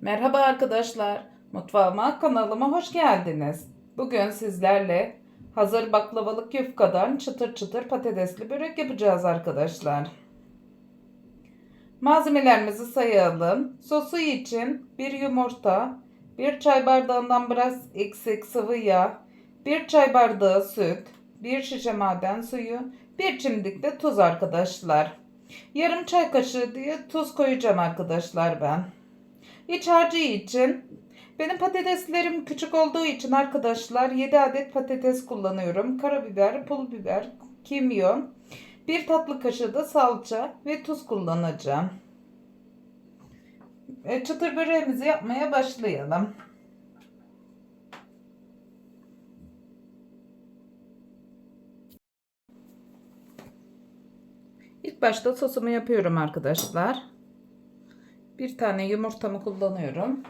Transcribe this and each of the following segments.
Merhaba arkadaşlar. Mutfağıma kanalıma hoş geldiniz. Bugün sizlerle hazır baklavalık yufkadan çıtır çıtır patatesli börek yapacağız arkadaşlar. Malzemelerimizi sayalım. Sosu için bir yumurta, bir çay bardağından biraz eksik sıvı yağ, bir çay bardağı süt, bir şişe maden suyu, bir çimdik de tuz arkadaşlar. Yarım çay kaşığı diye tuz koyacağım arkadaşlar ben. İç harcı için benim patateslerim küçük olduğu için arkadaşlar 7 adet patates kullanıyorum. Karabiber, pul biber, kimyon, bir tatlı kaşığı da salça ve tuz kullanacağım. E, çıtır böreğimizi yapmaya başlayalım. İlk başta sosumu yapıyorum arkadaşlar. Bir tane yumurtamı kullanıyorum.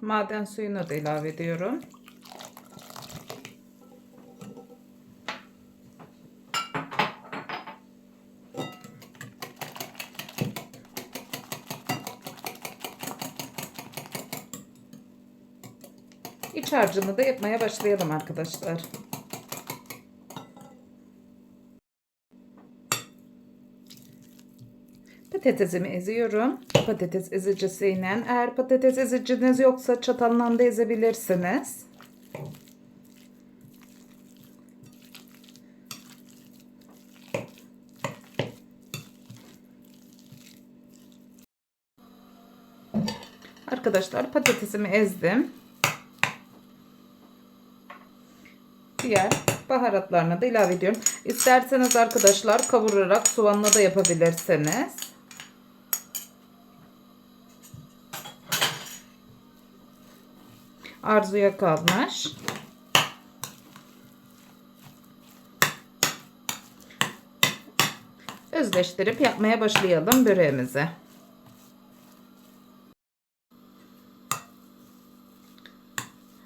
Maden suyunu da ilave ediyorum. İç harcını da yapmaya başlayalım arkadaşlar. Patatesimi eziyorum. Patates ezicisiyle. Eğer patates eziciniz yoksa çatalla da ezebilirsiniz. Arkadaşlar patatesimi ezdim. Diğer baharatlarını da ilave ediyorum. İsterseniz arkadaşlar kavurarak soğanla da yapabilirsiniz. Arzuya kalmış. Özleştirip yapmaya başlayalım böreğimizi.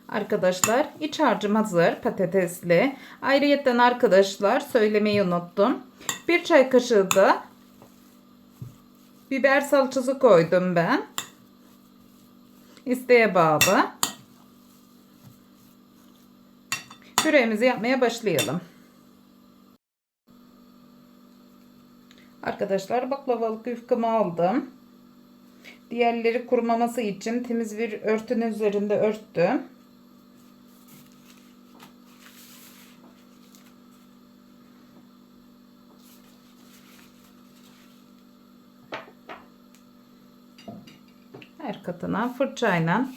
Arkadaşlar iç harcım hazır patatesli. Ayrıyetten arkadaşlar söylemeyi unuttum. Bir çay kaşığı da biber salçası koydum ben. İsteğe bağlı. Püremizi yapmaya başlayalım. Arkadaşlar baklavalık yufkamı aldım. Diğerleri kurumaması için temiz bir örtünün üzerinde örttüm. Her katına fırçayla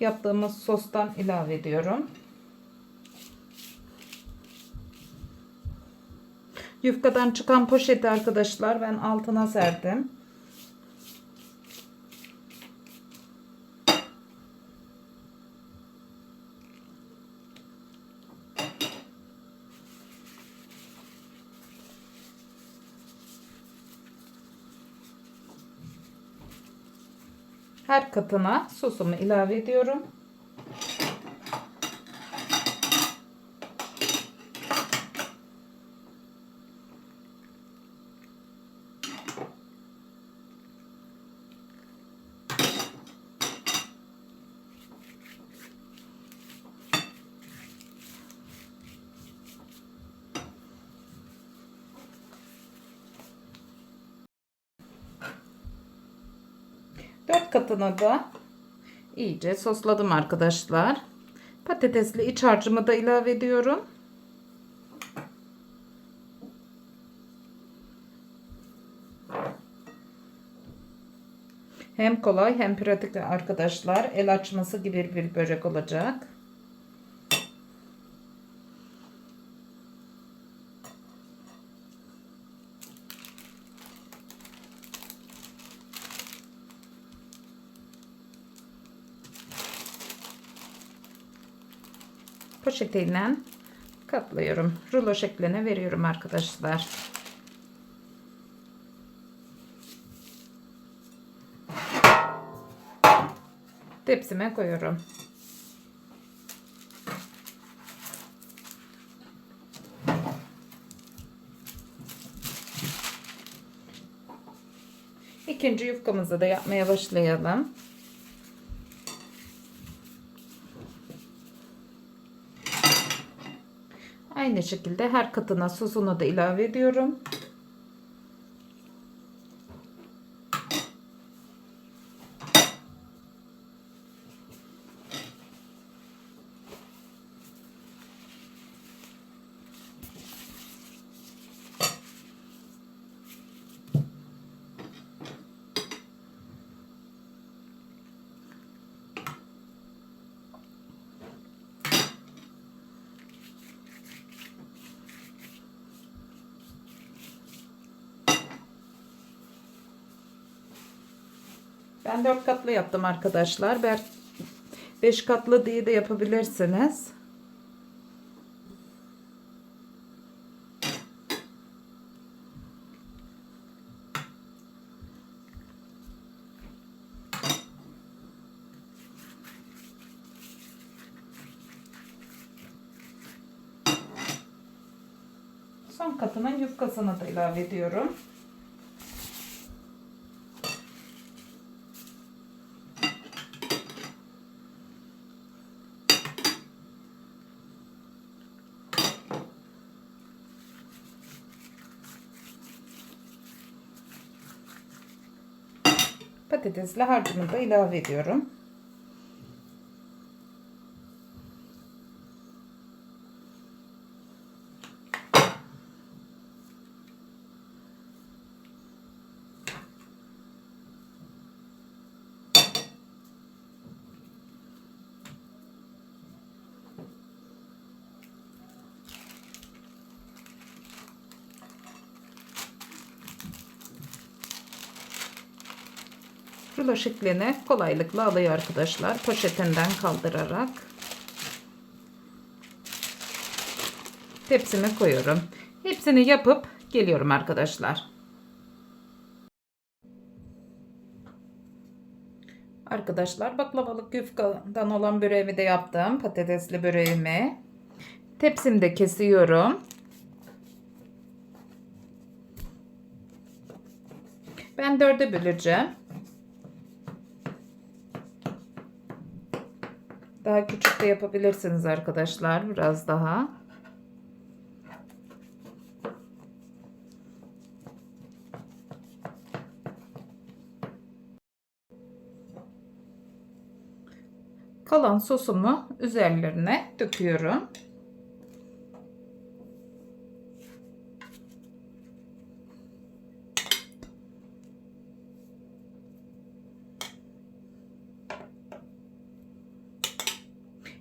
yaptığımız sostan ilave ediyorum. Yufkadan çıkan poşeti arkadaşlar ben altına serdim. Her katına sosumu ilave ediyorum. Dört katına da iyice sosladım arkadaşlar. Patatesli iç harcımı da ilave ediyorum. Hem kolay hem pratik arkadaşlar. El açması gibi bir börek olacak. Poşetiyle katlıyorum. Rulo şekline veriyorum arkadaşlar. Tepsime koyuyorum. İkinci yufkamızı da yapmaya başlayalım. Aynı şekilde her katına sosunu da ilave ediyorum. Ben 4 katlı yaptım arkadaşlar. 5 katlı diye de yapabilirsiniz. Son katının yufkasını da ilave ediyorum. Patatesli harcımı da ilave ediyorum. Rulo şeklini kolaylıkla alıyor arkadaşlar. Poşetinden kaldırarak. Tepsime koyuyorum. Hepsini yapıp geliyorum arkadaşlar. Arkadaşlar baklavalık yufkadan olan böreğimi de yaptım. Patatesli böreğimi. Tepsimde kesiyorum. Ben dörde böleceğim. Daha küçük de yapabilirsiniz arkadaşlar. Biraz daha. Kalan sosumu üzerlerine döküyorum.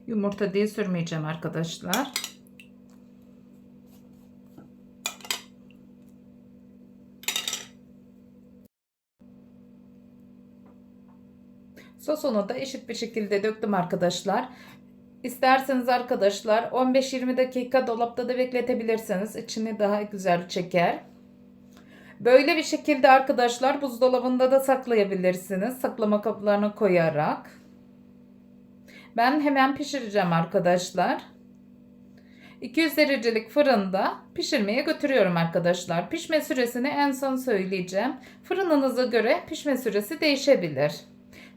Yumurta diye sürmeyeceğim arkadaşlar. Sosunu da eşit bir şekilde döktüm arkadaşlar. İsterseniz arkadaşlar 15-20 dakika dolapta da bekletebilirsiniz. İçini daha güzel çeker. Böyle bir şekilde arkadaşlar buzdolabında da saklayabilirsiniz. Saklama kaplarına koyarak. Ben hemen pişireceğim arkadaşlar. 200 derecelik fırında pişirmeye götürüyorum arkadaşlar. Pişme süresini en son söyleyeceğim. Fırınınıza göre pişme süresi değişebilir.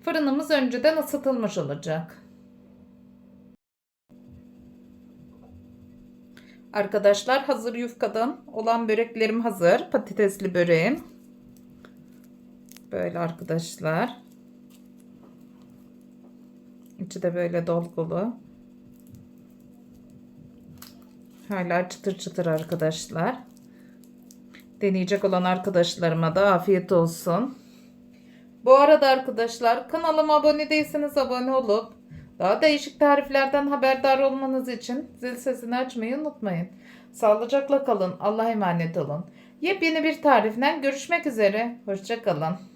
Fırınımız önceden ısıtılmış olacak. Arkadaşlar hazır yufkadan olan böreklerim hazır. Patatesli böreğim. Böyle arkadaşlar. İçi de böyle dolgulu. Hala çıtır çıtır arkadaşlar. Deneyecek olan arkadaşlarıma da afiyet olsun. Bu arada arkadaşlar kanalıma abone değilseniz abone olup daha değişik tariflerden haberdar olmanız için zil sesini açmayı unutmayın. Sağlıcakla kalın. Allah'a emanet olun. Yepyeni bir tariften görüşmek üzere. Hoşçakalın.